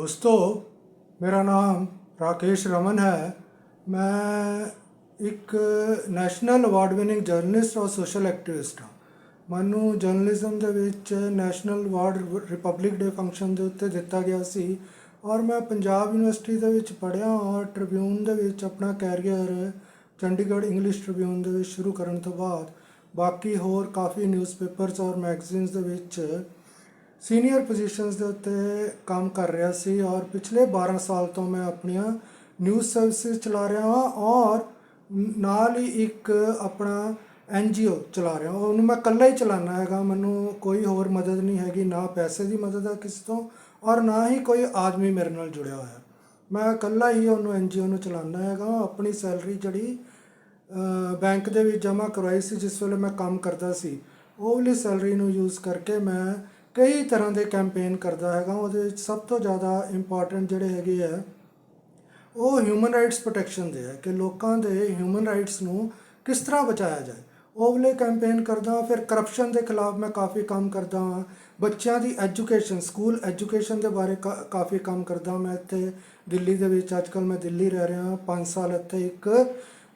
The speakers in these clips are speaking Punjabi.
ਦੋਸਤੋ, ਮੇਰਾ ਨਾਮ ਰਾਕੇਸ਼ ਰਮਨ ਹੈ। ਮੈਂ ਇੱਕ ਨੈਸ਼ਨਲ ਅਵਾਰਡ ਵਿਨਿੰਗ ਜਰਨਲਿਸਟ ਔਰ ਸੋਸ਼ਲ ਐਕਟਿਵਿਸਟ ਹਾਂ। ਮੈਨੂੰ ਜਰਨਲਿਜ਼ਮ ਦੇ ਵਿੱਚ national award Republic Day function ਦੇ ਉੱਤੇ ਦਿੱਤਾ ਗਿਆ ਸੀ ਔਰ ਮੈਂ ਪੰਜਾਬ ਯੂਨੀਵਰਸਿਟੀ ਦੇ ਵਿੱਚ ਪੜ੍ਹਿਆ ਔਰ ਟ੍ਰਿਬਿਊਨ ਦੇ ਵਿੱਚ ਆਪਣਾ ਕੈਰੀਅਰ ਚੰਡੀਗੜ੍ਹ ਇੰਗਲਿਸ਼ ਟ੍ਰਿਬਿਊਨ ਦੇ ਵਿੱਚ ਸ਼ੁਰੂ ਕਰਨ ਤੋਂ ਬਾਅਦ ਬਾਕੀ ਹੋਰ ਕਾਫੀ ਨਿਊਜ਼ਪੇਪਰਸ ਔਰ ਮੈਗਜ਼ੀਨਸ ਦੇ ਵਿੱਚ ਸੀਨੀਅਰ ਪੋਜੀਸ਼ਨਸ ਦੇ ਉੱਤੇ ਕੰਮ ਕਰ ਰਿਹਾ ਸੀ ਔਰ ਪਿਛਲੇ 12 ਸਾਲ ਤੋਂ ਮੈਂ ਆਪਣੀਆਂ ਨਿਊਜ਼ ਸਰਵਿਸਿਜ਼ ਚਲਾ ਰਿਹਾ ਹਾਂ ਔਰ ਨਾਲ ਹੀ ਇੱਕ ਆਪਣਾ ਐਨਜੀਓ ਚਲਾ ਰਿਹਾ ਉਹਨੂੰ ਮੈਂ ਇਕੱਲਾ ਹੀ ਚਲਾਉਣਾ ਹੈਗਾ। ਮੈਨੂੰ ਕੋਈ ਹੋਰ ਮਦਦ ਨਹੀਂ ਹੈਗੀ, ਨਾ ਪੈਸੇ ਦੀ ਮਦਦ ਹੈ ਕਿਸੇ ਤੋਂ ਔਰ ਨਾ ਹੀ ਕੋਈ ਆਦਮੀ ਮੇਰੇ ਨਾਲ ਜੁੜਿਆ ਹੋਇਆ। ਮੈਂ ਇਕੱਲਾ ਹੀ ਉਹਨੂੰ ਐਨਜੀਓ ਨੂੰ ਚਲਾਉਣਾ ਹੈਗਾ। ਆਪਣੀ ਸੈਲਰੀ ਜਿਹੜੀ ਬੈਂਕ ਦੇ ਵਿੱਚ ਜਮ੍ਹਾਂ ਕਰਵਾਈ ਸੀ, ਜਿਸ ਵੇਲੇ ਮੈਂ ਕੰਮ ਕਰਦਾ ਸੀ, ਉਹ ਵਾਲੀ ਸੈਲਰੀ ਨੂੰ ਯੂਜ਼ ਕਰਕੇ ਮੈਂ ਕਈ ਤਰ੍ਹਾਂ ਦੇ ਕੈਂਪੇਨ ਕਰਦਾ ਹੈਗਾ, ਉਹਦੇ ਵਿੱਚ ਸਭ ਤੋਂ ਜ਼ਿਆਦਾ ਇੰਪੋਰਟੈਂਟ ਜਿਹੜੇ ਹੈਗੇ ਆ, ਉਹ ਹਿਊਮਨ ਰਾਈਟਸ ਪ੍ਰੋਟੈਕਸ਼ਨ ਦੇ ਹੈ ਕਿ ਲੋਕਾਂ ਦੇ ਹਿਊਮਨ ਰਾਈਟਸ ਨੂੰ ਕਿਸ ਤਰ੍ਹਾਂ ਬਚਾਇਆ ਜਾਏ ਉਹ ਵਾਲੇ ਕੈਂਪੇਨ ਕਰਦਾ ਹਾਂ। ਫਿਰ ਕਰਪਸ਼ਨ ਦੇ ਖਿਲਾਫ ਮੈਂ ਕਾਫੀ ਕੰਮ ਕਰਦਾ ਹਾਂ ਬੱਚਿਆਂ ਦੀ ਐਜੂਕੇਸ਼ਨ ਸਕੂਲ ਐਜੂਕੇਸ਼ਨ ਦੇ ਬਾਰੇ ਕਾ- ਕਾਫੀ ਕੰਮ ਕਰਦਾ ਮੈਂ ਇੱਥੇ, ਦਿੱਲੀ ਦੇ ਵਿੱਚ ਅੱਜਕੱਲ ਮੈਂ ਦਿੱਲੀ ਰਹਿ ਰਿਹਾ ਹਾਂ 5 ਸਾਲ ਇੱਥੇ ਇੱਕ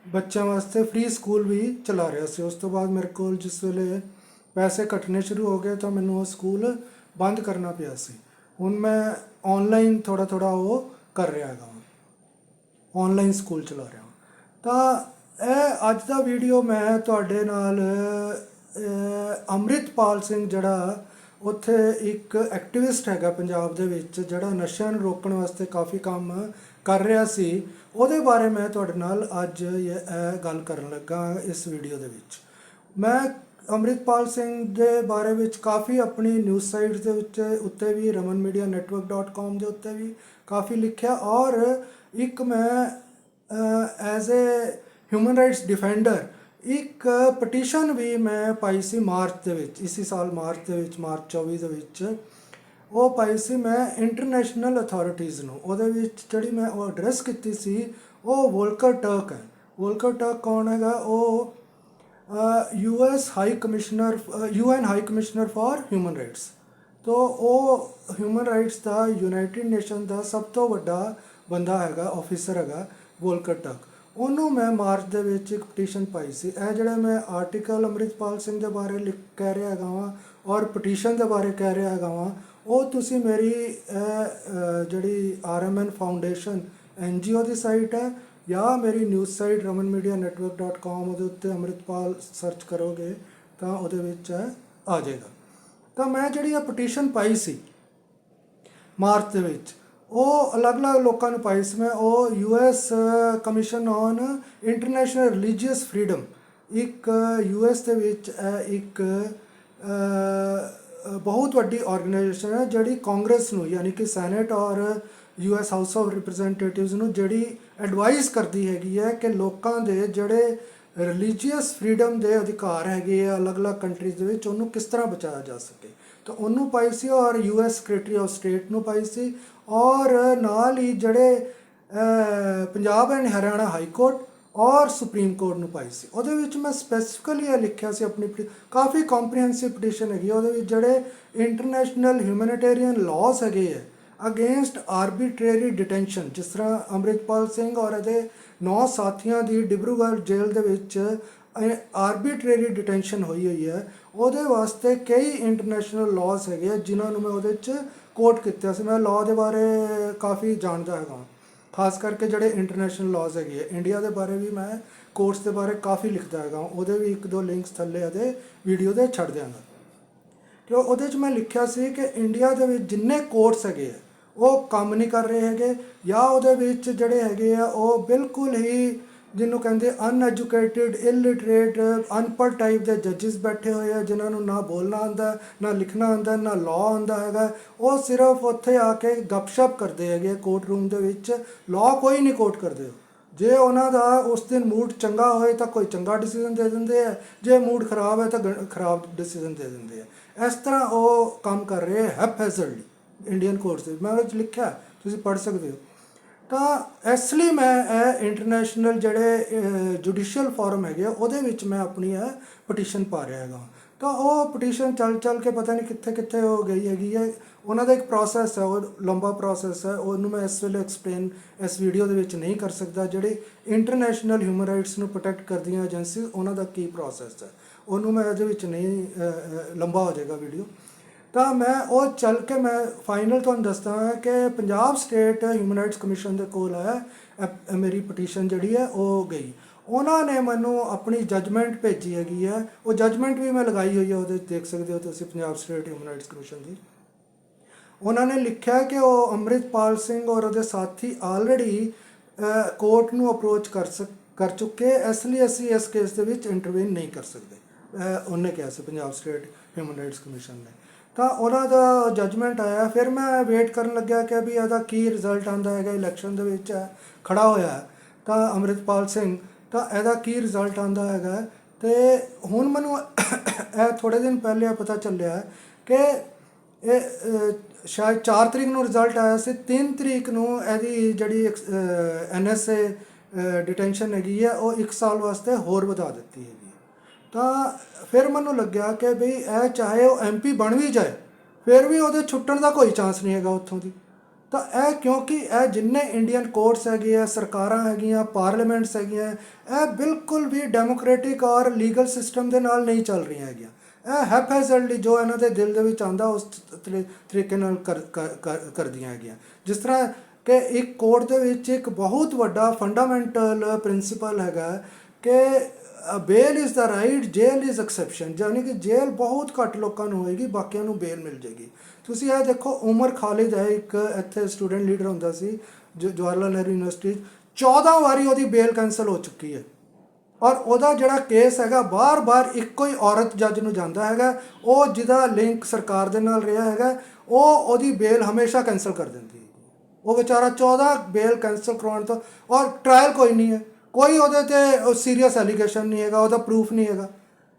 ਬੱਚਿਆਂ ਵਾਸਤੇ ਫ੍ਰੀ ਸਕੂਲ ਵੀ ਚਲਾ ਰਿਹਾ ਸੀ ਉਸ ਤੋਂ ਬਾਅਦ ਮੇਰੇ ਕੋਲ ਜਿਸ ਵੇਲੇ ਪੈਸੇ ਘਟਨੇ ਸ਼ੁਰੂ ਹੋ ਗਏ ਤਾਂ ਮੈਨੂੰ ਉਹ ਸਕੂਲ ਬੰਦ ਕਰਨਾ ਪਿਆ ਸੀ। ਹੁਣ ਮੈਂ ਆਨਲਾਈਨ ਥੋੜਾ ਥੋੜਾ ਉਹ ਕਰ ਰਿਹਾ ਹੈਗਾ। ਆਨਲਾਈਨ ਸਕੂਲ ਚਲਾ ਰਿਹਾ। ਤਾਂ ਇਹ ਅੱਜ ਦਾ ਵੀਡੀਓ ਮੈਂ ਤੁਹਾਡੇ ਨਾਲ ਅਹ, ਅੰਮ੍ਰਿਤਪਾਲ ਸਿੰਘ ਜਿਹੜਾ ਉੱਥੇ ਇੱਕ ਐਕਟਿਵਿਸਟ ਹੈਗਾ ਪੰਜਾਬ ਦੇ ਵਿੱਚ ਜਿਹੜਾ ਨਸ਼ਿਆਂ ਨੂੰ ਰੋਕਣ ਵਾਸਤੇ ਕਾਫੀ ਕੰਮ ਕਰ ਰਿਹਾ ਸੀ ਉਹਦੇ ਬਾਰੇ ਮੈਂ ਤੁਹਾਡੇ ਨਾਲ ਅੱਜ ਇਹ ਗੱਲ ਕਰਨ ਲੱਗਾ ਇਸ ਵੀਡੀਓ ਦੇ ਵਿੱਚ। ਮੈਂ ਅੰਮ੍ਰਿਤਪਾਲ ਸਿੰਘ ਦੇ ਬਾਰੇ ਵਿੱਚ ਕਾਫੀ ਆਪਣੀ ਨਿਊਜ਼ ਸਾਈਟਸ ਦੇ ਉੱਤੇ ਉੱਤੇ ਵੀ, ਰਮਨ ਮੀਡੀਆ ramanmedianetwork.com ਦੇ ਉੱਤੇ ਵੀ ਕਾਫੀ ਲਿਖਿਆ ਔਰ ਇੱਕ ਮੈਂ as a human rights defender ਇੱਕ ਪਟੀਸ਼ਨ ਵੀ ਮੈਂ ਪਾਈ ਸੀ ਮਾਰਚ ਦੇ ਵਿੱਚ, ਇਸੇ ਸਾਲ ਮਾਰਚ ਦੇ ਵਿੱਚ, ਮਾਰਚ 24 ਦੇ ਵਿੱਚ। ਉਹ ਪਾਈ ਸੀ ਮੈਂ ਇੰਟਰਨੈਸ਼ਨਲ ਅਥਾਰਟੀਜ਼ ਨੂੰ। ਉਹਦੇ ਵਿੱਚ ਜਿਹੜੀ ਮੈਂ ਉਹ ਐਡਰੈਸ ਕੀਤੀ ਸੀ, ਉਹ ਵੋਲਕਰ ਟਰਕ ਹੈ। ਵੋਲਕਰ ਟਰਕ ਕੌਣ ਹੈਗਾ? ਉਹ US high commissioner UN high commissioner for human rights ਤੋ ਉਹ ਹਿਊਮਨ ਰਾਈਟਸ ਦਾ ਯੂਨਾਈਟਿਡ ਨੇਸ਼ਨ ਦਾ ਸਭ ਤੋਂ ਵੱਡਾ ਬੰਦਾ ਹੈਗਾ ਆਫੀਸਰ ਹੈਗਾ ਵੋਲਕਰ ਟਰਕ ਉਹਨੂੰ ਮੈਂ ਮਾਰਚ ਦੇ ਵਿੱਚ ਇੱਕ ਪਟੀਸ਼ਨ ਪਾਈ ਸੀ। ਇਹ ਜਿਹੜਾ ਮੈਂ ਆਰਟੀਕਲ ਅੰਮ੍ਰਿਤਪਾਲ ਸਿੰਘ ਦੇ ਬਾਰੇ ਲਿਖ ਕਹਿ ਰਿਹਾ ਹੈਗਾ ਵਾਂ ਔਰ ਪਟੀਸ਼ਨ ਦੇ ਬਾਰੇ ਕਹਿ ਰਿਹਾ ਹੈਗਾ ਵਾਂ ਉਹ ਤੁਸੀਂ ਮੇਰੀ ਇਹ, ਅਹ, ਜਿਹੜੀ ਆਰਐਮਐਨ ਫਾਊਂਡੇਸ਼ਨ ਐਨਜੀਓ ਦੀ ਸਾਈਟ ਹੈ ਜਾਂ ਮੇਰੀ ਨਿਊਜ਼ ਸਾਈਟ ramanmedianetwork.com ਉਹਦੇ ਉੱਤੇ ਅੰਮ੍ਰਿਤਪਾਲ ਸਰਚ ਕਰੋਗੇ, ਤਾਂ ਉਹਦੇ ਵਿੱਚ ਆ ਜਾਏਗਾ। ਤਾਂ ਮੈਂ ਜਿਹੜੀ ਆ ਪਟੀਸ਼ਨ ਪਾਈ ਸੀ, ਮਾਰਚ ਦੇ ਵਿੱਚ, ਉਹ ਅਲੱਗ-ਅਲੱਗ ਲੋਕਾਂ ਨੂੰ ਪਾਈ ਸੀ ਮੈਂ, ਉਹ US commission on international religious freedom ਇੱਕ ਯੂਐਸ ਦੇ ਵਿੱਚ, ਇਹ ਇੱਕ ਬਹੁਤ ਵੱਡੀ ਆਰਗੇਨਾਈਜੇਸ਼ਨ ਹੈ ਜਿਹੜੀ ਕਾਂਗਰਸ ਨੂੰ, ਯਾਨੀ ਕਿ ਸੈਨੇਟ ਔਰ ਯੂਐਸ ਹਾਊਸ ਆਫ ਰਿਪਰੈਜ਼ੈਂਟੇਟਿਵਸ ਨੂੰ ਜਿਹੜੀ ਐਡਵਾਈਸ ਕਰਦੀ ਹੈਗੀ ਹੈ ਕਿ ਲੋਕਾਂ ਦੇ ਜਿਹੜੇ ਰਿਲੀਜੀਅਸ ਫਰੀडम ਦੇ ਅਧਿਕਾਰ ਹੈਗੇ ਆ ਅਲੱਗ-ਅਲੱਗ ਕੰਟਰੀਜ਼ ਦੇ ਵਿੱਚ ਉਹਨੂੰ ਕਿਸ ਤਰ੍ਹਾਂ ਬਚਾਇਆ ਜਾ ਸਕੇ? ਤਾਂ ਉਹਨੂੰ ਪਾਈ ਸੀ ਔਰ ਯੂਐਸ ਸੈਕਟਰੀ ਆਫ ਸਟੇਟ ਨੂੰ ਪਾਈ ਸੀ ਔਰ ਨਾਲ ਹੀ ਜਿਹੜੇ Punjab and Haryana high court ਔਰ ਸੁਪਰੀਮ ਕੋਰਟ ਨੂੰ ਪਾਈ ਸੀ। ਉਹਦੇ ਵਿੱਚ ਮੈਂ ਸਪੈਸੀਫਿਕਲੀ ਇਹ ਲਿਖਿਆ ਸੀ ਆਪਣੀ ਪਟੀ- ਕਾਫੀ ਕੰਪਰੀਹੈਂਸਿਵ ਪਟੀਸ਼ਨ ਹੈਗੀ ਆ, ਉਹਦੇ ਵਿੱਚ ਜਿਹੜੇ ਇੰਟਰਨੈਸ਼ਨਲ ਹਿਊਮੈਨਿਟੇਰੀਅਨ ਲਾਜ਼ ਹੈਗੇ ਆ ਅਗੇਂਸਟ ਆਰਬਿਟ੍ਰੇਰੀ ਡਿਟੈਂਸ਼ਨ, ਜਿਸ ਤਰ੍ਹਾਂ ਅੰਮ੍ਰਿਤਪਾਲ ਸਿੰਘ ਔਰ ਇਹਦੇ ਨੌ ਸਾਥੀਆਂ ਦੀ ਡਿਬਰੂਗੜ੍ਹ ਜੇਲ੍ਹ ਦੇ ਵਿੱਚ ਆਰਬਿਟ੍ਰੇਰੀ ਡਿਟੈਂਸ਼ਨ ਹੋਈ ਹੋਈ ਹੈ। ਉਹਦੇ ਵਾਸਤੇ ਕਈ ਇੰਟਰਨੈਸ਼ਨਲ ਲਾਜ਼ ਹੈਗੇ ਆ, ਜਿਨ੍ਹਾਂ ਨੂੰ ਮੈਂ ਉਹਦੇ ਵਿੱਚ ਕੋਟ ਕੀਤਾ ਸੀ। ਮੈਂ ਲਾਅ ਦੇ ਬਾਰੇ ਕਾਫੀ ਜਾਣਦਾ ਹੈਗਾ ਖਾਸ ਕਰਕੇ ਜਿਹੜੇ ਇੰਟਰਨੈਸ਼ਨਲ ਲਾਜ਼ ਹੈਗੇ ਆ। ਇੰਡੀਆ ਦੇ ਬਾਰੇ ਵੀ ਮੈਂ ਕੋਰਟਸ ਦੇ ਬਾਰੇ ਕਾਫੀ ਲਿਖਦਾ ਹੈਗਾ ਉਹਦੇ ਵੀ ਇੱਕ ਦੋ ਲਿੰਕਸ ਥੱਲੇ ਇਹਦੇ ਵੀਡੀਓ ਦੇ ਛੱਡ ਦਿਆਂਗਾ। ਕਿ ਉਹਦੇ 'ਚ ਮੈਂ ਲਿਖਿਆ ਸੀ ਕਿ ਇੰਡੀਆ ਦੇ ਵਿੱਚ ਜਿੰਨੇ ਕੋਰਟਸ ਹੈਗੇ ਆ, ਉਹ ਕੰਮ ਨਹੀਂ ਕਰ ਰਹੇ ਹੈਗੇ ਜਾਂ ਉਹਦੇ ਵਿੱਚ ਜਿਹੜੇ ਹੈਗੇ ਆ, ਉਹ ਬਿਲਕੁਲ ਹੀ ਜਿਹਨੂੰ ਕਹਿੰਦੇ ਅਨਐਜੂਕੇਟਿਡ ਇਲਿਟਰੇਟ ਅਨਪੜ੍ਹ ਟਾਈਪ ਦੇ ਜੱਜਸ ਬੈਠੇ ਹੋਏ ਆ, ਜਿਨ੍ਹਾਂ ਨੂੰ ਨਾ ਬੋਲਣਾ ਆਉਂਦਾ, ਨਾ ਲਿਖਣਾ ਆਉਂਦਾ, ਨਾ ਲਾਅ ਆਉਂਦਾ ਹੈਗਾ। ਉਹ ਸਿਰਫ ਉੱਥੇ ਆ ਕੇ ਗੱਪਸ਼ਪ ਕਰਦੇ ਹੈਗੇ ਕੋਰਟ ਰੂਮ ਦੇ ਵਿੱਚ। ਲਾਅ ਕੋਈ ਨਹੀਂ ਕੋਰਟ ਕਰਦੇ। ਜੇ ਉਹਨਾਂ ਦਾ ਉਸ ਦਿਨ ਮੂਡ ਚੰਗਾ ਹੋਏ ਤਾਂ ਕੋਈ ਚੰਗਾ ਡਿਸੀਜਨ ਦੇ ਦਿੰਦੇ ਆ। ਜੇ ਮੂਡ ਖਰਾਬ ਹੈ ਤਾਂ ਗ- ਖਰਾਬ ਡਿਸੀਜਨ ਦੇ ਦਿੰਦੇ ਆ। ਇਸ ਤਰ੍ਹਾਂ ਉਹ ਕੰਮ ਕਰ ਰਹੇ ਹੈਪੈਜ਼ਰਲੀ ਇੰਡੀਅਨ ਕੋਰਟਸ ਦੇ ਮੈਂ ਉਹ 'ਚ ਲਿਖਿਆ ਤੁਸੀਂ ਪੜ੍ਹ ਸਕਦੇ ਹੋ। ਤਾਂ ਇਸ ਲਈ ਮੈਂ ਇਹ ਇੰਟਰਨੈਸ਼ਨਲ ਜਿਹੜੇ ਜੁਡੀਸ਼ੀਅਲ ਫੋਰਮ ਹੈਗੇ ਆ, ਉਹਦੇ ਵਿੱਚ ਮੈਂ ਆਪਣੀ ਇਹ ਪਟੀਸ਼ਨ ਪਾ ਰਿਹਾ ਹੈਗਾ। ਤਾਂ ਉਹ ਪਟੀਸ਼ਨ ਚੱਲ ਚੱਲ ਕੇ ਪਤਾ ਨਹੀਂ ਕਿੱਥੇ ਕਿੱਥੇ ਹੋ ਗਈ ਹੈਗੀ ਹੈ। ਉਹਨਾਂ ਦਾ ਇੱਕ ਪ੍ਰੋਸੈਸ ਹੈ ਉਹ ਲੰਬਾ ਪ੍ਰੋਸੈਸ ਹੈ। ਉਹਨੂੰ ਮੈਂ ਇਸ ਵੇਲੇ ਐਕਸਪਲੇਨ ਇਸ ਵੀਡੀਓ ਦੇ ਵਿੱਚ ਨਹੀਂ ਕਰ ਸਕਦਾ। ਜਿਹੜੇ ਇੰਟਰਨੈਸ਼ਨਲ ਹਿਊਮਨ ਰਾਈਟਸ ਨੂੰ ਪ੍ਰੋਟੈਕਟ ਕਰਦੀਆਂ ਏਜੰਸੀ ਉਹਨਾਂ ਦਾ ਕੀ ਪ੍ਰੋਸੈਸ ਹੈ? ਉਹਨੂੰ ਮੈਂ ਇਹਦੇ ਵਿੱਚ ਨਹੀਂ ਲੰਬਾ ਹੋ ਜਾਏਗਾ ਵੀਡੀਓ ਤਾਂ ਮੈਂ ਉਹ ਚੱਲ ਕੇ ਮੈਂ ਫਾਈਨਲ ਤੁਹਾਨੂੰ ਦੱਸਦਾ ਕਿ Punjab state human rights commission ਦੇ ਕੋਲ ਹੈ ਮੇਰੀ ਪਟੀਸ਼ਨ ਜਿਹੜੀ ਹੈ, ਉਹ ਗਈ। ਉਹਨਾਂ ਨੇ ਮੈਨੂੰ ਆਪਣੀ ਜਜਮੈਂਟ ਭੇਜੀ ਹੈਗੀ ਹੈ। ਉਹ ਜਜਮੈਂਟ ਵੀ ਮੈਂ ਲਗਾਈ ਹੋਈ ਹੈ, ਉਹਦੇ 'ਚ ਦੇਖ ਸਕਦੇ ਹੋ ਤੁਸੀਂ Punjab state human rights commission ਦੀ। ਉਹਨਾਂ ਨੇ ਲਿਖਿਆ ਕਿ ਉਹ ਅੰਮ੍ਰਿਤਪਾਲ ਸਿੰਘ ਔਰ ਉਹਦੇ ਸਾਥੀ ਆਲਰੇਡੀ ਕੋਰਟ ਨੂੰ ਅਪਰੋਚ ਕਰ ਸਕ, ਕਰ ਚੁੱਕੇ, ਇਸ ਲਈ ਅਸੀਂ ਇਸ ਕੇਸ ਦੇ ਵਿੱਚ ਇੰਟਰਵੀਨ ਨਹੀਂ ਕਰ ਸਕਦੇ। ਉਹਨੇ ਕਿਹਾ ਸੀ Punjab state human rights commission ਨੇ। ਤਾਂ ਉਹਨਾਂ ਦਾ ਜੱਜਮੈਂਟ ਆਇਆ ਫਿਰ ਮੈਂ ਵੇਟ ਕਰਨ ਲੱਗਿਆ ਕਿ ਵੀ ਇਹਦਾ ਕੀ ਰਿਜ਼ਲਟ ਆਉਂਦਾ ਹੈਗਾ ਇਲੈਕਸ਼ਨ ਦੇ ਵਿੱਚ ਹੈ, ਖੜਾ ਹੋਇਆ ਤਾਂ ਅੰਮ੍ਰਿਤਪਾਲ ਸਿੰਘ ਤਾਂ ਇਹਦਾ ਕੀ ਰਿਜ਼ਲਟ ਆਉਂਦਾ ਹੈਗਾ ਤੇ ਹੁਣ ਮੈਨੂੰ ਇਹ ਥੋੜੇ ਦਿਨ ਪਹਿਲੇ ਇਹ ਪਤਾ ਚੱਲਿਆ ਕਿ ਇਹ ਸ਼ਾਇਦ 4 ਤਰੀਕ ਨੂੰ ਰਿਜ਼ਲਟ ਆਇਆ ਸੀ 3 ਤਰੀਕ ਨੂੰ ਇਹਦੀ ਜਿਹੜੀ ਐਨਐਸਏ ਡਿਟੈਂਸ਼ਨ ਹੈਗੀ ਹੈ ਉਹ 1 ਸਾਲ ਵਾਸਤੇ ਹੋਰ ਵਧਾ ਦਿੱਤੀ ਹੈ। ਤਾਂ ਫਿਰ ਮੈਨੂੰ ਲੱਗਿਆ ਕਿ ਵੀ ਇਹ ਚਾਹੇ ਉਹ ਐਮਪੀ ਬਣ ਵੀ ਜਾਏ, ਫਿਰ ਵੀ ਉਹਦੇ ਛੁੱਟਣ ਦਾ ਕੋਈ ਚਾਂਸ ਨਹੀਂ ਹੈਗਾ ਉੱਥੋਂ ਦੀ। ਤਾਂ ਇਹ ਕਿਉਂਕਿ ਇਹ ਜਿੰਨੇ ਇੰਡੀਅਨ ਕੋਰਟਸ ਹੈਗੇ ਆ, ਸਰਕਾਰਾਂ ਹੈਗੀਆਂ ਪਾਰਲੀਮੈਂਟਸ ਹੈਗੀਆਂ, ਇਹ ਬਿਲਕੁਲ ਵੀ ਡੈਮੋਕ੍ਰੈਟਿਕ ਔਰ ਲੀਗਲ ਸਿਸਟਮ ਦੇ ਨਾਲ ਨਹੀਂ ਚੱਲ ਰਹੀਆਂ ਹੈਗੀਆਂ। ਇਹ ਹੈਪੈਜ਼ਲਡੀ ਜੋ ਇਹਨਾਂ ਦੇ ਦਿਲ ਦੇ ਵਿੱਚ ਆਂਦਾ ਉਸ ਤਰੀ- ਤਰੀਕੇ ਨਾਲ ਕਰ- ਕਰਦੀਆਂ ਹੈਗੀਆਂ। ਜਿਸ ਤਰ੍ਹਾਂ ਕਿ ਇੱਕ ਕੋਰਟ ਦੇ ਵਿੱਚ ਇੱਕ ਬਹੁਤ ਵੱਡਾ ਫੰਡਾਮੈਂਟਲ ਪ੍ਰਿੰਸੀਪਲ ਹੈਗਾ ਕਿ bail is the right jail is exception ਯਾਨੀ ਕਿ ਜੇਲ ਬਹੁਤ ਘੱਟ ਲੋਕਾਂ ਨੂੰ ਹੋਏਗੀ ਬਾਕੀਆਂ ਨੂੰ ਬੇਲ ਮਿਲ ਜਾਏਗੀ। ਤੁਸੀਂ ਇਹ ਦੇਖੋ ਉਮਰ ਖਾਲਿਦ ਹੈ ਇੱਕ ਇੱਥੇ ਸਟੂਡੈਂਟ ਲੀਡਰ ਹੁੰਦਾ ਸੀ ਜੋ ਜਵਾਹਰ ਲਾਲ ਨਹਿਰੂ ਯੂਨੀਵਰਸਿਟੀ 'ਚ, 14 ਵਾਰੀ ਉਹਦੀ ਬੇਲ ਕੈਨਸਲ ਹੋ ਚੁੱਕੀ ਹੈ। ਔਰ ਉਹਦਾ ਜਿਹੜਾ ਕੇਸ ਹੈਗਾ ਬਾਰ-ਬਾਰ ਇੱਕੋ ਹੀ ਔਰਤ ਜੱਜ ਨੂੰ ਜਾਂਦਾ ਹੈਗਾ ਉਹ ਜਿਹਦਾ ਲਿੰਕ ਸਰਕਾਰ ਦੇ ਨਾਲ ਰਿਹਾ ਹੈਗਾ ਉਹ ਉਹਦੀ ਬੇਲ ਹਮੇਸ਼ਾ ਕੈਨਸਲ ਕਰ ਦਿੰਦੀ ਉਹ ਵਿਚਾਰਾ 14 ਬੇਲ ਕੈਨਸਲ ਕਰਵਾਉਣ ਤੋਂ ਔਰ ਟ੍ਰਾਇਲ ਕੋਈ ਨਹੀਂ ਹੈ। ਕੋਈ ਉਹਦੇ ਤੇ ਸੀਰੀਅਸ ਐਲੀਗੇਸ਼ਨ ਨਹੀਂ ਹੈਗਾ, ਉਹਦਾ ਪ੍ਰੂਫ ਨਹੀਂ ਹੈਗਾ।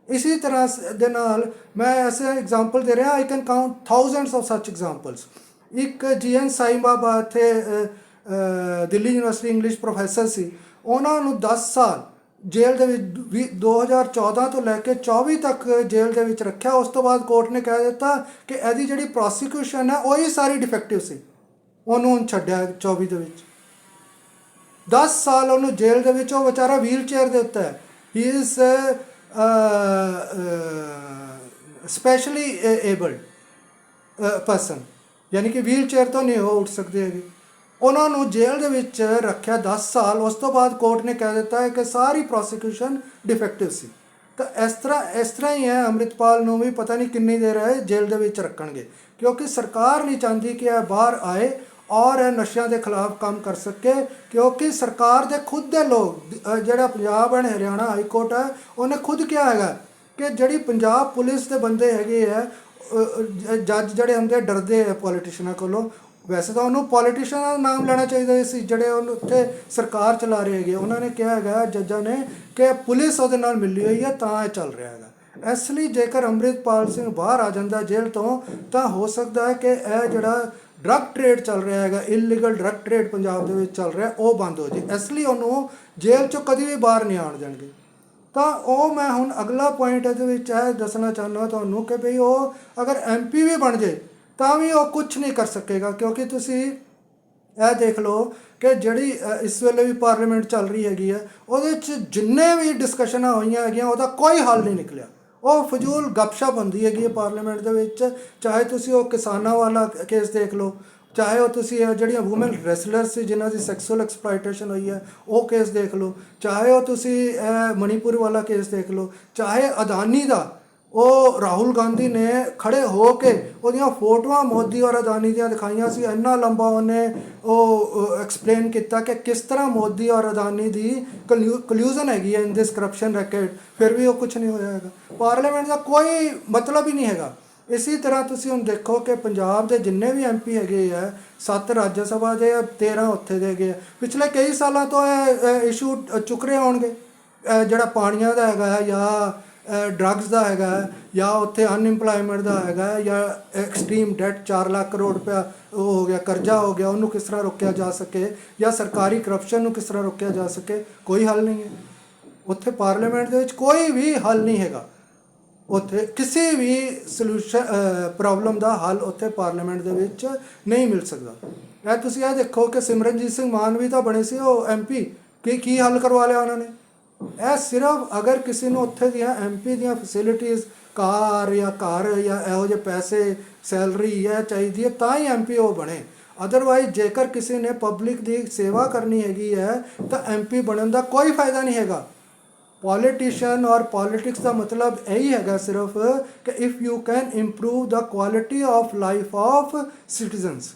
ਇਸੇ ਤਰ੍ਹਾਂ ਸ- ਦੇ ਨਾਲ ਮੈਂ ਐਸੇ ਐਗਜ਼ਾਮਪਲ ਦੇ ਰਿਹਾ I can count thousands of such examples ਇੱਕ ਜੀਐਨ ਸਾਈਂ ਬਾਬਾ ਇੱਥੇ ਦਿੱਲੀ ਯੂਨੀਵਰਸਿਟੀ ਇੰਗਲਿਸ਼ ਪ੍ਰੋਫੈਸਰ ਸੀ। ਉਹਨਾਂ ਨੂੰ 10 ਸਾਲ ਜੇਲ੍ਹ ਦੇ ਵਿੱਚ ਵੀ 2014 ਤੋਂ ਲੈ ਕੇ 24 ਤੱਕ ਜੇਲ੍ਹ ਦੇ ਵਿੱਚ ਰੱਖਿਆ। ਉਸ ਤੋਂ ਬਾਅਦ ਕੋਰਟ ਨੇ ਕਹਿ ਦਿੱਤਾ ਕਿ ਇਹਦੀ ਜਿਹੜੀ ਪ੍ਰੋਸੀਕਿਊਸ਼ਨ ਹੈ, ਉਹ ਹੀ ਸਾਰੀ ਡਿਫੈਕਟਿਵ ਸੀ। ਉਹਨੂੰ ਛੱਡਿਆ 24 ਦੇ ਵਿੱਚ। 10 ਸਾਲ ਉਹਨੂੰ ਜੇਲ੍ਹ ਦੇ ਵਿੱਚ, ਉਹ ਵਿਚਾਰਾ ਵੀਲ ਚੇਅਰ ਦੇ ਉੱਤੇ ਹੈ। He is specially abled person ਯਾਨੀ ਕਿ ਵੀਲ ਚੇਅਰ ਤੋਂ ਨਹੀਂ ਉਹ ਉੱਠ ਸਕਦੇ ਹੈਗੇ। ਉਹਨਾਂ ਨੂੰ ਜੇਲ੍ਹ ਦੇ ਵਿੱਚ ਰੱਖਿਆ 10 ਸਾਲ। ਉਸ ਤੋਂ ਬਾਅਦ ਕੋਰਟ ਨੇ ਕਹਿ ਦਿੱਤਾ ਹੈ ਕਿ ਸਾਰੀ ਪ੍ਰੋਸੀਕਿਊਸ਼ਨ ਡਿਫੈਕਟਿਵ ਸੀ। ਤਾਂ ਇਸ ਤਰ੍ਹਾਂ ਇਸ ਤਰ੍ਹਾਂ ਹੀ ਹੈ ਅੰਮ੍ਰਿਤਪਾਲ ਨੂੰ ਵੀ ਪਤਾ ਨਹੀਂ ਕਿੰਨੀ ਦੇਰ ਹੈ ਜੇਲ੍ਹ ਦੇ ਵਿੱਚ ਰੱਖਣਗੇ। ਕਿਉਂਕਿ ਸਰਕਾਰ ਨਹੀਂ ਚਾਹੁੰਦੀ ਕਿ ਇਹ ਬਾਹਰ ਆਏ। ਔਰ ਇਹ ਨਸ਼ਿਆਂ ਦੇ ਖਿਲਾਫ ਕੰਮ ਕਰ ਸਕੇ, ਕਿਉਂਕਿ ਸਰਕਾਰ ਦੇ ਖੁਦ ਦੇ ਲੋਕ ਜਿਹੜਾ Punjab and Haryana high court ਹੈ, ਉਹਨੇ ਖੁਦ ਕਿਹਾ ਹੈਗਾ ਕਿ ਜਿਹੜੀ ਪੰਜਾਬ ਪੁਲਿਸ ਦੇ ਬੰਦੇ ਹੈਗੇ ਆ ਜੱਜ ਜਿਹੜੇ ਹੁੰਦੇ ਡਰਦੇ ਆ ਪੋਲੀਟੀਸ਼ੀਅਨਾਂ ਕੋਲੋਂ। ਵੈਸੇ ਤਾਂ ਉਹਨੂੰ ਪੋਲੀਟੀਸ਼ੀਅਨ ਦਾ ਨਾਮ ਲੈਣਾ ਚਾਹੀਦਾ ਸੀ, ਜਿਹੜੇ ਉਹਨੂੰ ਉੱਥੇ ਸਰਕਾਰ ਚਲਾ ਰਹੇ ਹੈਗੇ। ਉਹਨਾਂ ਨੇ ਕਿਹਾ ਹੈਗਾ, ਜੱਜਾਂ ਨੇ ਕਿ ਪੁਲਿਸ ਉਹਦੇ ਨਾਲ ਮਿਲੀ ਹੋਈ ਹੈ, ਤਾਂ ਇਹ ਚੱਲ ਰਿਹਾ ਹੈਗਾ। ਇਸ ਲਈ ਜੇਕਰ ਅੰਮ੍ਰਿਤਪਾਲ ਸਿੰਘ ਬਾਹਰ ਆ ਜਾਂਦਾ ਜੇਲ੍ਹ ਤੋਂ, ਤਾਂ ਹੋ ਸਕਦਾ ਹੈ ਕਿ ਇਹ ਜਿਹੜਾ ਡਰੱਗ ਟ੍ਰੇਡ ਚੱਲ ਰਿਹਾ ਹੈਗਾ ਇਲੀਗਲ ਡਰੱਗ ਟ੍ਰੇਡ ਪੰਜਾਬ ਦੇ ਵਿੱਚ ਚੱਲ ਰਿਹਾ, ਉਹ ਬੰਦ ਹੋ ਜੇ। ਇਸ ਲਈ ਉਹਨੂੰ ਜੇਲ੍ਹ ਚੋਂ ਕਦੀ ਵੀ ਬਾਹਰ ਨਹੀਂ ਆਉਣ ਜਾਣਗੇ ਤਾਂ ਉਹ ਮੈਂ ਹੁਣ ਅਗਲਾ ਪੁਆਇੰਟ ਇਹਦੇ ਵਿੱਚ ਇਹ ਦੱਸਣਾ ਚਾਹੁੰਦਾ ਤੁਹਾਨੂੰ ਕਿ ਭਈ ਉਹ ਅਗਰ ਐਮਪੀ ਵੀ ਬਣ ਜੇ, ਤਾਂ ਵੀ ਉਹ ਕੁਝ ਨਹੀਂ ਕਰ ਸਕੇਗਾ, ਕਿਉਂਕਿ ਤੁਸੀਂ ਇਹ ਦੇਖ ਲਓ ਕਿ ਜਿਹੜੀ ਇਸ ਵੇਲੇ ਵੀ ਪਾਰਲੀਮੈਂਟ ਚੱਲ ਰਹੀ ਹੈਗੀ ਹੈ, ਉਹਦੇ ਵਿੱਚ ਜਿੰਨੇ ਵੀ ਡਿਸਕਸ਼ਨਾਂ ਹੋਈਆਂ ਹੈਗੀਆਂ, ਉਹਦਾ ਕੋਈ ਹੱਲ ਨਹੀਂ ਨਿਕਲਿਆ। ਉਹ ਫਜ਼ੂਲ ਗੱਪਸ਼ਪ ਹੁੰਦੀ ਹੈਗੀ ਹੈ ਪਾਰਲੀਮੈਂਟ ਦੇ ਵਿੱਚ, ਚਾਹੇ ਤੁਸੀਂ ਉਹ ਕਿਸਾਨਾਂ ਵਾਲਾ ਕੇਸ ਦੇਖ ਲਓ, ਚਾਹੇ ਉਹ ਤੁਸੀਂ ਜਿਹੜੀਆਂ ਔਮਨ ਰੈਸਲਰ ਸੀ, ਜਿਨ੍ਹਾਂ ਦੀ ਸੈਕਸੁਅਲ ਐਕਸਪਲੋਇਟੇਸ਼ਨ ਹੋਈ ਹੈ, ਉਹ ਕੇਸ ਦੇਖ ਲਓ, ਚਾਹੇ ਉਹ ਤੁਸੀਂ ਮਣੀਪੁਰ ਵਾਲਾ ਕੇਸ ਦੇਖ ਲਓ, ਚਾਹੇ ਅਦਾਨੀ ਦਾ, ਉਹ ਰਾਹੁਲ ਗਾਂਧੀ ਨੇ ਖੜੇ ਹੋ ਕੇ ਉਹਦੀਆਂ ਫੋਟੋਆਂ ਮੋਦੀ ਔਰ ਅਦਾਨੀ ਦੀਆਂ ਦਿਖਾਈਆਂ ਸੀ, ਇੰਨਾ ਲੰਬਾ ਉਹਨੇ ਉਹ ਐਕਸਪਲੇਨ ਕੀਤਾ ਕਿ ਕਿਸ ਤਰ੍ਹਾਂ ਮੋਦੀ ਔਰ ਅਦਾਨੀ ਦੀ ਕਲੂਜ਼ਨ ਹੈਗੀ ਹੈ ਇਨ ਦਿਸ ਕਰਪਸ਼ਨ ਰੈਕਟ ਫਿਰ ਵੀ ਉਹ ਕੁਝ ਨਹੀਂ ਹੋਇਆ ਹੈਗਾ। ਪਾਰਲੀਮੈਂਟ ਦਾ ਕੋਈ ਮਤਲਬ ਹੀ ਨਹੀਂ ਹੈਗਾ। ਇਸੇ ਤਰ੍ਹਾਂ ਤੁਸੀਂ ਹੁਣ ਦੇਖੋ ਕਿ ਪੰਜਾਬ ਦੇ ਜਿੰਨੇ ਵੀ ਐਮਪੀ ਹੈਗੇ ਆ, ਸੱਤ ਰਾਜ ਸਭਾ ਦੇ ਆ 13 ਉੱਥੇ ਦੇ ਹੈਗੇ ਆ। ਪਿਛਲੇ ਕਈ ਸਾਲਾਂ ਤੋਂ ਇਹ ਇਸ਼ੂ ਚੁੱਕ ਰਹੇ ਹੋਣਗੇ। ਜਿਹੜਾ ਪਾਣੀਆਂ ਦਾ ਹੈਗਾ ਜਾਂ ਡਰੱਗਸ ਦਾ ਹੈਗਾ, ਜਾਂ ਉੱਥੇ ਅਨਇੰਪਲੋਇਮੈਂਟ ਦਾ ਹੈਗਾ, ਜਾਂ ਐਕਸਟ੍ਰੀਮ ਡੈਟ 4 ਲੱਖ ਕਰੋੜ ਰੁਪਇਆ ਉਹ ਹੋ ਗਿਆ, ਕਰਜ਼ਾ ਹੋ ਗਿਆ, ਉਹਨੂੰ ਕਿਸ ਤਰ੍ਹਾਂ ਰੋਕਿਆ ਜਾ ਸਕੇ, ਜਾਂ ਸਰਕਾਰੀ ਕਰਪਸ਼ਨ ਨੂੰ ਕਿਸ ਤਰ੍ਹਾਂ ਰੋਕਿਆ ਜਾ ਸਕੇ, ਕੋਈ ਹੱਲ ਨਹੀਂ ਹੈ। ਉੱਥੇ ਪਾਰਲੀਮੈਂਟ ਦੇ ਵਿੱਚ ਕੋਈ ਵੀ ਹੱਲ ਨਹੀਂ ਹੈਗਾ। ਉੱਥੇ ਕਿਸੇ ਵੀ ਸੋਲੂਸ਼ਨ ਪ੍ਰੋਬਲਮ ਦਾ ਹੱਲ ਉੱਥੇ ਪਾਰਲੀਮੈਂਟ ਦੇ ਵਿੱਚ ਨਹੀਂ ਮਿਲ ਸਕਦਾ। ਇਹ ਤੁਸੀਂ ਇਹ ਦੇਖੋ ਕਿ ਸਿਮਰਨਜੀਤ ਸਿੰਘ ਮਾਨ ਵੀ ਤਾਂ ਬਣੇ ਸੀ, ਉਹ ਐਮਪੀ ਕਿ ਕੀ ਹੱਲ ਕਰਵਾ ਲਿਆ ਉਹਨਾਂ ਨੇ? ਇਹ ਸਿਰਫ ਅਗਰ ਕਿਸੇ ਨੂੰ ਉੱਥੇ ਦੀਆਂ ਐਮਪੀ ਦੀਆਂ ਫੈਸਿਲਿਟੀਆਂ ਕਾਰ ਜਾਂ ਘਰ ਜਾਂ ਇਹੋ ਜਿਹੇ ਪੈਸੇ ਸੈਲਰੀ ਇਹ ਚਾਹੀਦੀ ਹੈ, ਤਾਂ ਹੀ ਐਮਪੀ ਉਹ ਬਣੇ। ਅਦਰਵਾਈਜ਼ ਜੇਕਰ ਕਿਸੇ ਨੇ ਪਬਲਿਕ ਦੀ ਸੇਵਾ ਕਰਨੀ ਹੈਗੀ ਹੈ, ਤਾਂ ਐਮਪੀ ਬਣਨ ਦਾ ਕੋਈ ਫਾਇਦਾ ਨਹੀਂ ਹੈਗਾ। ਪੋਲੀਟੀਸ਼ੀਅਨ ਔਰ ਪੋਲਿਟਿਕਸ ਦਾ ਮਤਲਬ ਇਹੀ ਹੈਗਾ ਸਿਰਫ ਕਿ if you can improve the quality of life of citizens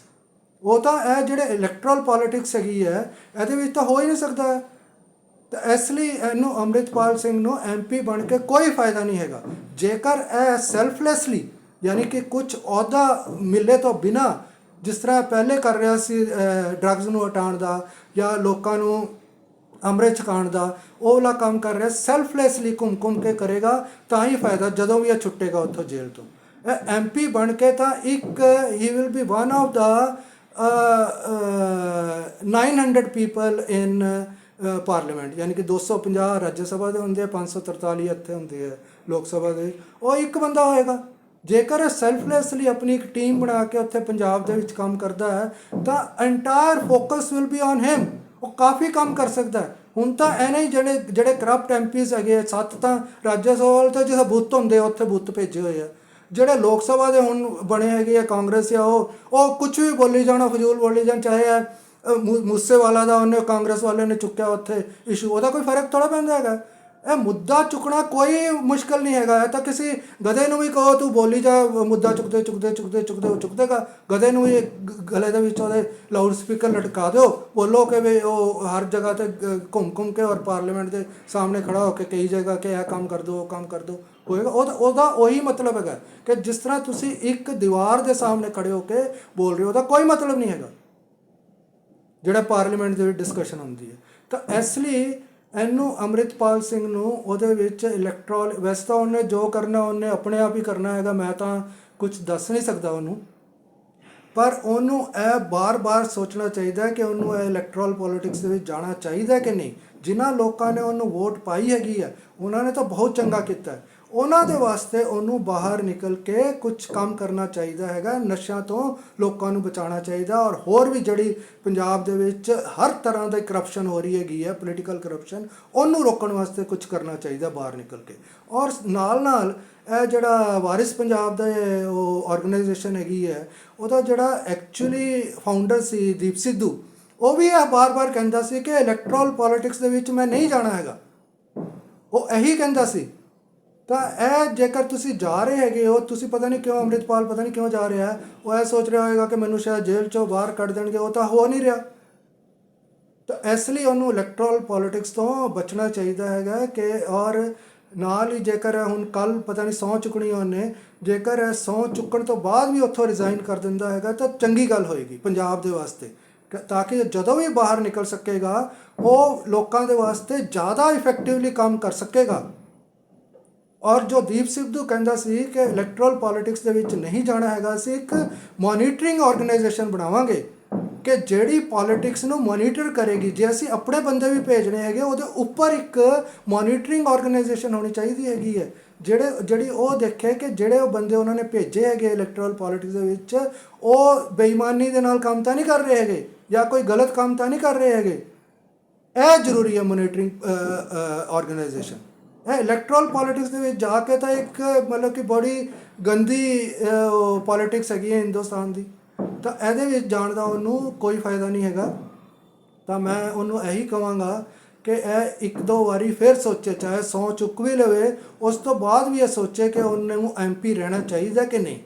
ਉਹ ਤਾਂ ਇਹ ਜਿਹੜੇ ਇਲੈਕਟਰਲ ਪੋਲਿਟਿਕਸ ਹੈਗੀ ਹੈ, ਇਹਦੇ ਵਿੱਚ ਤਾਂ ਹੋ ਹੀ ਨਹੀਂ ਸਕਦਾ। ਤਾਂ ਇਸ ਲਈ ਇਹਨੂੰ ਅੰਮ੍ਰਿਤਪਾਲ ਸਿੰਘ ਨੂੰ ਐਮਪੀ ਬਣ ਕੇ ਕੋਈ ਫਾਇਦਾ ਨਹੀਂ ਹੈਗਾ। ਜੇਕਰ ਇਹ ਸੈਲਫਲੈਸਲੀ ਯਾਨੀ ਕਿ ਕੁਝ ਅਹੁਦਾ ਮਿਲੇ ਤੋਂ ਬਿਨਾ ਜਿਸ ਤਰ੍ਹਾਂ ਪਹਿਲੇ ਕਰ ਰਿਹਾ ਸੀ ਡਰੱਗਸ ਨੂੰ ਹਟਾਉਣ ਦਾ ਜਾਂ ਲੋਕਾਂ ਨੂੰ ਅੰਮ੍ਰਿਤ ਛਕਾਉਣ ਦਾ, ਉਹ ਵਾਲਾ ਕੰਮ ਕਰ ਰਿਹਾ ਸੈਲਫਲੈਸਲੀ ਘੁੰਮ ਘੁੰਮ ਕੇ ਕਰੇਗਾ, ਤਾਂ ਹੀ ਫਾਇਦਾ ਜਦੋਂ ਵੀ ਇਹ ਛੁੱਟੇਗਾ ਉੱਥੋਂ ਜੇਲ੍ਹ ਤੋਂ। ਇਹ ਐਮਪੀ ਬਣ ਕੇ ਤਾਂ ਇੱਕ he will be one of the 900 people in parliament ਯਾਨੀ ਕਿ 250 ਰਾਜ ਸਭਾ ਦੇ ਹੁੰਦੇ ਆ 543 ਇੱਥੇ ਹੁੰਦੇ ਆ ਲੋਕ ਸਭਾ ਦੇ। ਉਹ ਇੱਕ ਬੰਦਾ ਹੋਏਗਾ। ਜੇਕਰ ਸੈਲਫਲੈਸਲੀ ਆਪਣੀ ਇੱਕ ਟੀਮ ਬਣਾ ਕੇ ਉੱਥੇ ਪੰਜਾਬ ਦੇ ਵਿੱਚ ਕੰਮ ਕਰਦਾ ਹੈ ਤਾਂ entire focus will be on him ਉਹ ਕਾਫੀ ਕੰਮ ਕਰ ਸਕਦਾ ਹੈ। ਹੁਣ ਤਾਂ ਐਨੇ ਹੀ ਜਿਹੜੇ ਜਿਹੜੇ ਕਰਪਟ ਐਮਪੀਸ ਹੈਗੇ ਆ, ਸੱਤ ਤਾਂ ਰਾਜ ਸਭਾ ਵਾਲੇ ਤਾਂ ਬੁੱਤ ਹੁੰਦੇ ਆ ਉੱਥੇ ਬੁੱਤ ਭੇਜੇ ਹੋਏ ਆ। ਜਿਹੜੇ ਲੋਕ ਸਭਾ ਦੇ ਹੁਣ ਬਣੇ ਹੈਗੇ ਆ ਕਾਂਗਰਸ ਆ ਉਹ ਉਹ ਕੁਝ ਵੀ ਬੋਲੀ ਜਾਣਾ ਫਜ਼ੂਲ ਬੋਲੀ ਜਾਣ ਚਾਹੇ ਆ ਮੂਸੇ ਵਾਲਾ ਦਾ ਉਹਨੇ, ਕਾਂਗਰਸ ਵਾਲੇ ਨੇ ਚੁੱਕਿਆ ਉੱਥੇ ਇਸ਼ੂ ਉਹਦਾ ਕੋਈ ਫ਼ਰਕ ਥੋੜਾ ਪੈਂਦਾ ਹੈਗਾ। ਇਹ ਮੁੱਦਾ ਚੁੱਕਣਾ ਕੋਈ ਮੁਸ਼ਕਲ ਨਹੀਂ ਹੈਗਾ। ਇਹ ਤਾਂ ਕਿਸੇ ਗਧੇ ਨੂੰ ਵੀ ਕਹੋ, ਤੂੰ ਬੋਲੀ ਜਾ, ਮੁੱਦਾ ਚੁੱਕਦੇ ਚੁੱਕਦੇ ਚੁੱਕਦੇ ਚੁੱਕਦੇ ਉਹ ਚੁੱਕਦੇਗਾ। ਗਧੇ ਨੂੰ ਵੀ ਗਲੇ ਦੇ ਵਿੱਚ ਉਹਦੇ ਲਾਊਡ ਸਪੀਕਰ ਲਟਕਾ ਦਿਓ। ਬੋਲੋ ਕਿ ਵੀ ਉਹ ਹਰ ਜਗ੍ਹਾ ਤੇ ਗ- ਘੁੰਮ ਘੁੰਮ ਕੇ ਔਰ ਪਾਰਲੀਮੈਂਟ ਦੇ ਸਾਹਮਣੇ ਖੜਾ ਹੋ ਕੇ ਕਈ ਜਗ੍ਹਾ ਕਿ ਇਹ ਕੰਮ ਕਰ ਦਿਓ ਉਹ ਕੰਮ ਕਰ ਦਿਓ ਹੋਏਗਾ। ਉਹਦਾ ਉਹਦਾ ਉਹੀ ਮਤਲਬ ਹੈਗਾ ਕਿ ਜਿਸ ਤਰ੍ਹਾਂ ਤੁਸੀਂ ਇੱਕ ਦੀਵਾਰ ਦੇ ਸਾਹਮਣੇ ਖੜੇ ਹੋ ਕੇ ਬੋਲ ਰਹੇ ਹੋ, ਉਹਦਾ ਕੋਈ ਮਤਲਬ ਨਹੀਂ ਹੈਗਾ। ਜਿਹੜਾ ਪਾਰਲੀਮੈਂਟ ਦੇ ਵਿੱਚ ਡਿਸਕਸ਼ਨ ਹੁੰਦੀ ਹੈ। ਤਾਂ ਇਸ ਲਈ ਇਹਨੂੰ ਅੰਮ੍ਰਿਤਪਾਲ ਸਿੰਘ ਨੂੰ ਉਹਦੇ ਵਿੱਚ ਇਲੈਕਟ੍ਰੋਲ ਵੈਸੇ ਤਾਂ ਉਹਨੇ ਜੋ ਕਰਨਾ, ਉਹਨੇ ਆਪਣੇ ਆਪ ਹੀ ਕਰਨਾ ਹੈਗਾ, ਮੈਂ ਤਾਂ ਕੁਝ ਦੱਸ ਨਹੀਂ ਸਕਦਾ ਉਹਨੂੰ। ਪਰ ਉਹਨੂੰ ਇਹ ਬਾਰ-ਬਾਰ ਸੋਚਣਾ ਚਾਹੀਦਾ ਕਿ ਉਹਨੂੰ ਇਹ ਇਲੈਕਟ੍ਰੋਲ ਪੋਲਿਟਿਕਸ ਦੇ ਵਿੱਚ ਜਾਣਾ ਚਾਹੀਦਾ ਕਿ ਨਹੀਂ। ਜਿਨ੍ਹਾਂ ਲੋਕਾਂ ਨੇ ਉਹਨੂੰ ਵੋਟ ਪਾਈ ਹੈਗੀ ਹੈ, ਉਹਨਾਂ ਨੇ ਤਾਂ ਬਹੁਤ ਚੰਗਾ ਕੀਤਾ ਉਹਨਾਂ ਦੇ ਵਾਸਤੇ ਉਹਨੂੰ ਬਾਹਰ ਨਿਕਲ ਕੇ ਕੁਝ ਕੰਮ ਕਰਨਾ ਚਾਹੀਦਾ ਹੈਗਾ, ਨਸ਼ਿਆਂ ਤੋਂ ਲੋਕਾਂ ਨੂੰ ਬਚਾਉਣਾ ਚਾਹੀਦਾ ਔਰ ਹੋਰ ਵੀ ਜਿਹੜੀ ਪੰਜਾਬ ਦੇ ਵਿੱਚ ਹਰ ਤਰ੍ਹਾਂ ਦੀ ਕਰਪਸ਼ਨ ਹੋ ਰਹੀ ਹੈਗੀ ਹੈ ਪੋਲੀਟੀਕਲ ਕਰਪਸ਼ਨ ਉਹਨੂੰ ਰੋਕਣ ਵਾਸਤੇ ਕੁਝ ਕਰਨਾ ਚਾਹੀਦਾ ਬਾਹਰ ਨਿਕਲ ਕੇ। ਔਰ ਨਾਲ ਨਾਲ ਇਹ ਜਿਹੜਾ ਵਾਰਿਸ ਪੰਜਾਬ ਦਾ ਉਹ ਆਰਗੇਨਾਈਜੇਸ਼ਨ ਹੈਗੀ ਹੈ, ਉਹਦਾ ਜਿਹੜਾ ਐਕਚੁਅਲੀ ਫਾਊਂਡਰ ਸੀ ਦੀਪ ਸਿੱਧੂ, ਉਹ ਵੀ ਇਹ ਬਾਰ-ਬਾਰ ਕਹਿੰਦਾ ਸੀ ਕਿ ਇਲੈਕਟ੍ਰੋਲ ਪੋਲਿਟਿਕਸ ਦੇ ਵਿੱਚ ਮੈਂ ਨਹੀਂ ਜਾਣਾ ਹੈਗਾ। ਉਹ ਇਹੀ ਕਹਿੰਦਾ ਸੀ ਤਾਂ ਇਹ ਜੇਕਰ ਤੁਸੀਂ ਜਾ ਰਹੇ ਹੈਗੇ ਹੋ, ਤੁਸੀਂ ਪਤਾ ਨਹੀਂ ਕਿਉਂ ਅੰਮ੍ਰਿਤਪਾਲ ਪਤਾ ਨਹੀਂ ਕਿਉਂ ਜਾ ਰਿਹਾ ਉਹ ਇਹ ਸੋਚ ਰਿਹਾ ਹੋਵੇਗਾ ਕਿ ਮੈਨੂੰ ਸ਼ਾਇਦ ਜੇਲ੍ਹ ਚੋਂ ਬਾਹਰ ਕੱਢ ਦੇਣਗੇ, ਉਹ ਤਾਂ ਹੋ ਨਹੀਂ ਰਿਹਾ। ਤਾਂ ਇਸ ਲਈ ਉਹਨੂੰ ਇਲੈਕਟ੍ਰਲ ਪੋਲਿਟਿਕਸ ਤੋਂ ਬਚਣਾ ਚਾਹੀਦਾ ਹੈਗਾ ਕਿ ਔਰ ਨਾਲ ਹੀ ਜੇਕਰ ਹੁਣ ਕੱਲ ਪਤਾ ਨਹੀਂ ਸਹੁੰ ਚੁੱਕਣੀ ਉਹਨੇ, ਜੇਕਰ ਇਹ ਸਹੁੰ ਚੁੱਕਣ ਤੋਂ ਬਾਅਦ ਵੀ ਉੱਥੋਂ ਰਿਜ਼ਾਈਨ ਕਰ ਦਿੰਦਾ ਹੈਗਾ ਤਾਂ ਚੰਗੀ ਗੱਲ ਹੋਏਗੀ ਪੰਜਾਬ ਦੇ ਵਾਸਤੇ। ਤਾਂ ਕਿ ਜਦੋਂ ਵੀ ਬਾਹਰ ਨਿਕਲ ਸਕੇਗਾ, ਉਹ ਲੋਕਾਂ ਦੇ ਵਾਸਤੇ ਜ਼ਿਆਦਾ ਇਫੈਕਟਿਵਲੀ ਕੰਮ ਕਰ ਸਕੇਗਾ। ਔਰ ਜੋ ਦੀਪ ਸਿੱਧੂ ਕਹਿੰਦਾ ਸੀ ਕਿ ਇਲੈਕਟ੍ਰਲ ਪੋਲਿਟਿਕਸ ਦੇ ਵਿੱਚ ਨਹੀਂ ਜਾਣਾ ਹੈਗਾ, ਅਸੀਂ ਇੱਕ ਮੋਨੀਟਰਿੰਗ ਆਰਗੇਨਾਈਜੇਸ਼ਨ ਬਣਾਵਾਂਗੇ ਕਿ ਜਿਹੜੀ ਪੋਲਿਟਿਕਸ ਨੂੰ ਮੋਨੀਟਰ ਕਰੇਗੀ, ਜੇ ਅਸੀਂ ਆਪਣੇ ਬੰਦੇ ਵੀ ਭੇਜਣੇ ਹੈਗੇ, ਉਹਦੇ ਉੱਪਰ ਇੱਕ ਮੋਨੀਟਰਿੰਗ ਆਰਗੇਨਾਈਜੇਸ਼ਨ ਹੋਣੀ ਚਾਹੀਦੀ ਹੈਗੀ ਹੈ। ਜਿਹੜੇ, ਜਿਹੜੀ ਉਹ ਦੇਖੇ ਕਿ ਜਿਹੜੇ ਉਹ ਬੰਦੇ ਉਹਨਾਂ ਨੇ ਭੇਜੇ ਹੈਗੇ ਇਲੈਕਟ੍ਰਲ ਪੋਲਿਟਿਕਸ ਦੇ ਵਿੱਚ, ਉਹ ਬੇਈਮਾਨੀ ਦੇ ਨਾਲ ਕੰਮ ਤਾਂ ਨਹੀਂ ਕਰ ਰਹੇ ਹੈਗੇ, ਜਾਂ ਕੋਈ ਗਲਤ ਕੰਮ ਤਾਂ ਨਹੀਂ ਕਰ ਰਹੇ ਹੈਗੇ। ਇਹ ਜ਼ਰੂਰੀ ਹੈ ਮੋਨੀਟਰਿੰਗ ਆਰਗੇਨਾਈਜੇਸ਼ਨ ਇਹ ਇਲੈਕਟ੍ਰਲ ਪੋਲਿਟਿਕਸ ਦੇ ਵਿੱਚ ਜਾ ਕੇ ਤਾਂ ਇੱਕ, ਮਤਲਬ ਕਿ ਬੜੀ ਗੰਦੀ ਪੋਲਿਟਿਕਸ ਹੈਗੀ ਹੈ ਹਿੰਦੁਸਤਾਨ ਦੀ। ਤਾਂ ਇਹਦੇ ਵਿੱਚ ਜਾਣ ਦਾ ਉਹਨੂੰ ਕੋਈ ਫਾਇਦਾ ਨਹੀਂ ਹੈਗਾ। ਤਾਂ ਮੈਂ ਉਹਨੂੰ ਇਹੀ ਕਹਾਂਗਾ ਕਿ ਇਹ ਇੱਕ ਦੋ ਵਾਰੀ ਫਿਰ ਸੋਚੇ, ਚਾਹੇ ਸੌ ਚੁੱਕ ਵੀ ਲਵੇ, ਉਸ ਤੋਂ ਬਾਅਦ ਵੀ ਇਹ ਸੋਚੇ ਕਿ ਉਹਨੂੰ ਐਮਪੀ ਰਹਿਣਾ ਚਾਹੀਦਾ ਕਿ ਨਹੀਂ।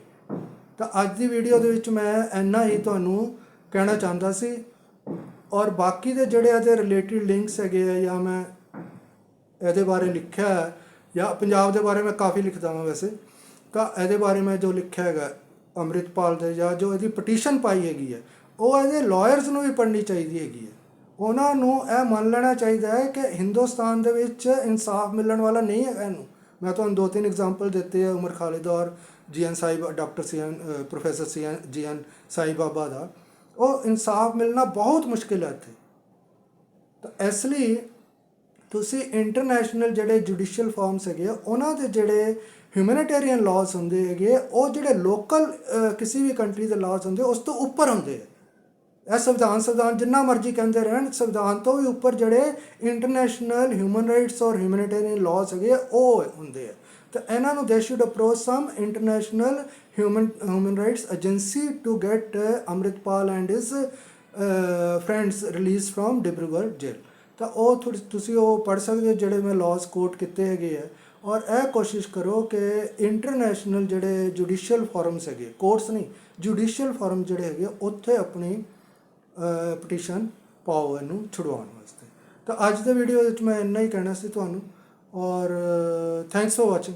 ਤਾਂ ਅੱਜ ਦੀ ਵੀਡੀਓ ਦੇ ਵਿੱਚ ਮੈਂ ਇੰਨਾ ਹੀ ਤੁਹਾਨੂੰ ਕਹਿਣਾ ਚਾਹੁੰਦਾ ਸੀ। ਔਰ ਬਾਕੀ ਦੇ ਜਿਹੜੇ ਇਹਦੇ ਰਿਲੇਟਡ ਲਿੰਕਸ ਹੈਗੇ ਆ ਜਾਂ ਮੈਂ ਇਹਦੇ ਬਾਰੇ ਲਿਖਿਆ ਹੈ। ਜਾਂ ਪੰਜਾਬ ਦੇ ਬਾਰੇ ਮੈਂ ਕਾਫੀ ਲਿਖਦਾ ਹਾਂ ਵੈਸੇ। ਤਾਂ ਇਹਦੇ ਬਾਰੇ ਮੈਂ ਜੋ ਲਿਖਿਆ ਹੈਗਾ ਅੰਮ੍ਰਿਤਪਾਲ ਦੇ ਜਾਂ ਜੋ ਇਹਦੀ ਪਟੀਸ਼ਨ ਪਾਈ ਹੈਗੀ ਹੈ, ਉਹ ਇਹਦੇ ਲਾਇਰਸ ਨੂੰ ਵੀ ਪੜ੍ਹਨੀ ਚਾਹੀਦੀ ਹੈਗੀ ਹੈ। ਉਹਨਾਂ ਨੂੰ ਇਹ ਮੰਨ ਲੈਣਾ ਚਾਹੀਦਾ ਹੈ ਕਿ ਹਿੰਦੁਸਤਾਨ ਦੇ ਵਿੱਚ ਇਨਸਾਫ ਮਿਲਣ ਵਾਲਾ ਨਹੀਂ ਹੈ ਇਹਨੂੰ। ਮੈਂ ਤੁਹਾਨੂੰ ਦੋ ਤਿੰਨ ਐਗਜ਼ਾਮਪਲ ਦਿੱਤੇ ਆ ਉਮਰ ਖਾਲਿਦ ਔਰ ਜੀਐਨ ਸਾਹਿਬ doctor CN professor CN GN Sai Baba ਦਾ। ਉਹ ਇਨਸਾਫ ਮਿਲਣਾ ਬਹੁਤ ਮੁਸ਼ਕਿਲ ਹੈ ਇੱਥੇ। ਤਾਂ ਇਸ ਲਈ ਤੁਸੀਂ ਇੰਟਰਨੈਸ਼ਨਲ ਜਿਹੜੇ ਜੁਡੀਸ਼ੀਅਲ ਫਾਰਮਸ ਹੈਗੇ ਆ, ਉਹਨਾਂ ਦੇ ਜਿਹੜੇ ਹਿਊਮੈਨਿਟੇਰੀਅਨ ਲਾਜ਼ ਹੁੰਦੇ ਹੈਗੇ ਉਹ ਜਿਹੜੇ ਲੋਕਲ ਕਿਸੇ ਵੀ ਕੰਟਰੀ ਦੇ ਲਾਜ਼ ਹੁੰਦੇ ਉਸ ਤੋਂ ਉੱਪਰ ਹੁੰਦੇ ਆ। ਇਹ ਸੰਵਿਧਾਨ ਸੰਵਿਧਾਨ ਜਿੰਨਾ ਮਰਜ਼ੀ ਕਹਿੰਦੇ ਰਹਿਣ, ਸੰਵਿਧਾਨ ਤੋਂ ਵੀ ਉੱਪਰ ਜਿਹੜੇ ਇੰਟਰਨੈਸ਼ਨਲ ਹਿਊਮਨ ਰਾਈਟਸ ਔਰ ਹਿਊਮੈਨਿਟੇਰੀਅਨ ਲਾਜ਼ ਹੈਗੇ ਉਹ ਹੁੰਦੇ ਆ। ਤਾਂ ਇਹਨਾਂ ਨੂੰ they should approach some international human human rights agency to get Amritpal and his friends release from Dibrugarh jail ਤਾਂ ਉਹ ਥੋੜ੍ਹੀ, ਤੁਸੀਂ ਉਹ ਪੜ੍ਹ ਸਕਦੇ ਹੋ ਜਿਹੜੇ ਮੈਂ ਲਾਜ਼ ਕੋਟ ਕੀਤੇ ਹੈਗੇ ਆ। ਔਰ ਇਹ ਕੋਸ਼ਿਸ਼ ਕਰੋ ਕਿ ਇੰਟਰਨੈਸ਼ਨਲ ਜਿਹੜੇ ਜੁਡੀਸ਼ੀਅਲ ਫੋਰਮਸ ਹੈਗੇ ਕੋਰਟਸ ਨਹੀਂ ਜੁਡੀਸ਼ੀਅਲ ਫੋਰਮ ਜਿਹੜੇ ਹੈਗੇ, ਉੱਥੇ ਆਪਣੀ ਪਟੀਸ਼ਨ ਪਾਓ ਇਹਨੂੰ ਛੁਡਵਾਉਣ ਵਾਸਤੇ। ਤਾਂ ਅੱਜ ਦੇ ਵੀਡੀਓ ਵਿੱਚ ਮੈਂ ਇੰਨਾ ਹੀ ਕਹਿਣਾ ਸੀ ਤੁਹਾਨੂੰ। ਔਰ ਥੈਂਕਸ ਫॉर ਵਾਚਿੰਗ